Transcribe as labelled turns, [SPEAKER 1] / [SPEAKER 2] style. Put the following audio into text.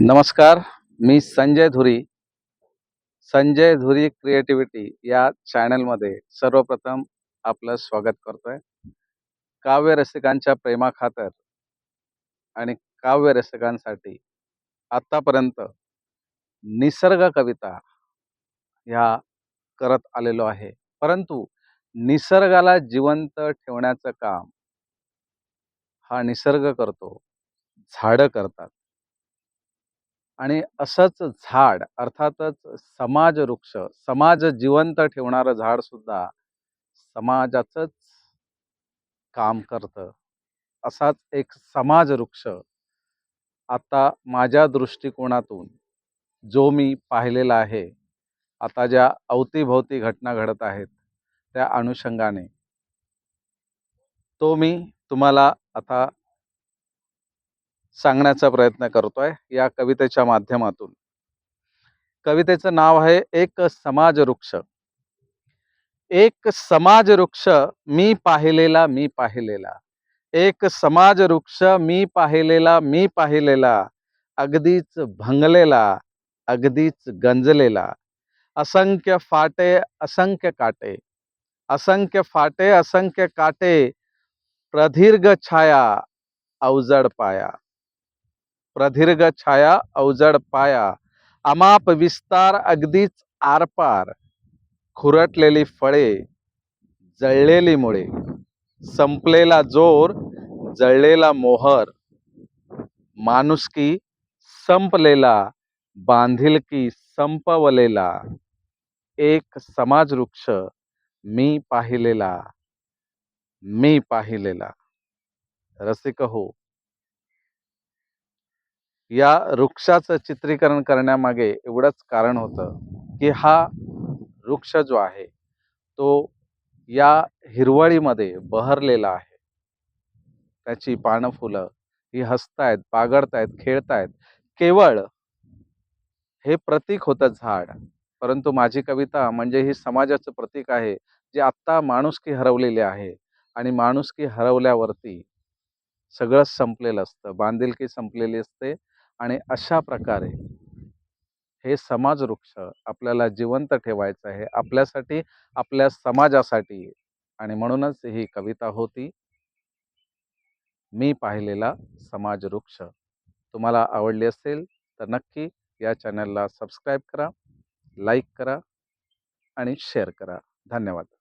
[SPEAKER 1] नमस्कार मी संजय धुरी. संजय धुरी क्रिएटिव्हिटी या चॅनलमध्ये सर्वप्रथम आपलं स्वागत करतोय. काव्य रसिकांच्या प्रेमाखातर आणि काव्य रसिकांसाठी आत्तापर्यंत निसर्ग कविता ह्या करत आलेलो आहे. परंतु निसर्गाला जिवंत ठेवण्याचं काम हा निसर्ग करतो झाडं करतात. आणि असंच झाड अर्थातच समाज वृक्ष समाज जिवंत ठेवणारं झाड सुद्धा समाजाचंच काम करतं. असाच एक समाज वृक्ष आता माझ्या दृष्टिकोनातून जो मी पाहिलेला आहे आता ज्या अवतीभोवती घटना घडत आहेत त्या अनुषंगाने तो मी तुम्हाला आता सांगण्याचा प्रयत्न करतोय या कवितेच्या माध्यमातून. कवितेचं नाव आहे एक समाज वृक्ष एक समाज वृक्ष मी पाहिलेला मी पाहिलेला. एक समाज वृक्ष मी पाहिलेला मी पाहिलेला. अगदीच भंगलेला अगदीच गंजलेला. असंख्य फाटे असंख्य काटे. असंख्य फाटे असंख्य काटे. प्रदीर्घ छाया अवजड पाया. प्रदीर्घ छाया अवजड पाया. अमाप विस्तार अगदीच आरपार. खुरटलेली फळे जळलेली मुळे. संपलेला जोर जळलेला मोहर. माणुसकी संपलेला बांधिलकी संपवलेला. एक समाज वृक्ष मी पाहिलेला मी पाहिलेला. रसिक हो. या वृक्षाचं चित्रीकरण करण्यामागे एवढंच कारण होतं की हा वृक्ष जो आहे तो या हिरवळीमध्ये बहरलेला आहे. त्याची पानं फुलं ही हसतायत बागडतायत खेळतायत. केवळ हे प्रतीक होतं झाड. परंतु माझी कविता म्हणजे ही समाजाचं प्रतीक आहे जे आत्ता माणुसकी हरवलेली आहे. आणि माणुसकी हरवल्यावरती सगळंच संपलेलं असतं. बांधिलकी संपलेली असते. आणि अशा प्रकारे हे समाज वृक्ष आपल्याला जिवंत ठेवायचं आहे. आपल्यासाठी आपल्या समाजासाठी आणि म्हणूनच ही कविता होती. मी पाहिलेला समाज वृक्ष तुम्हाला आवडली असेल तर नक्की या चॅनलला सबस्क्राईब करा लाईक करा आणि शेअर करा. धन्यवाद.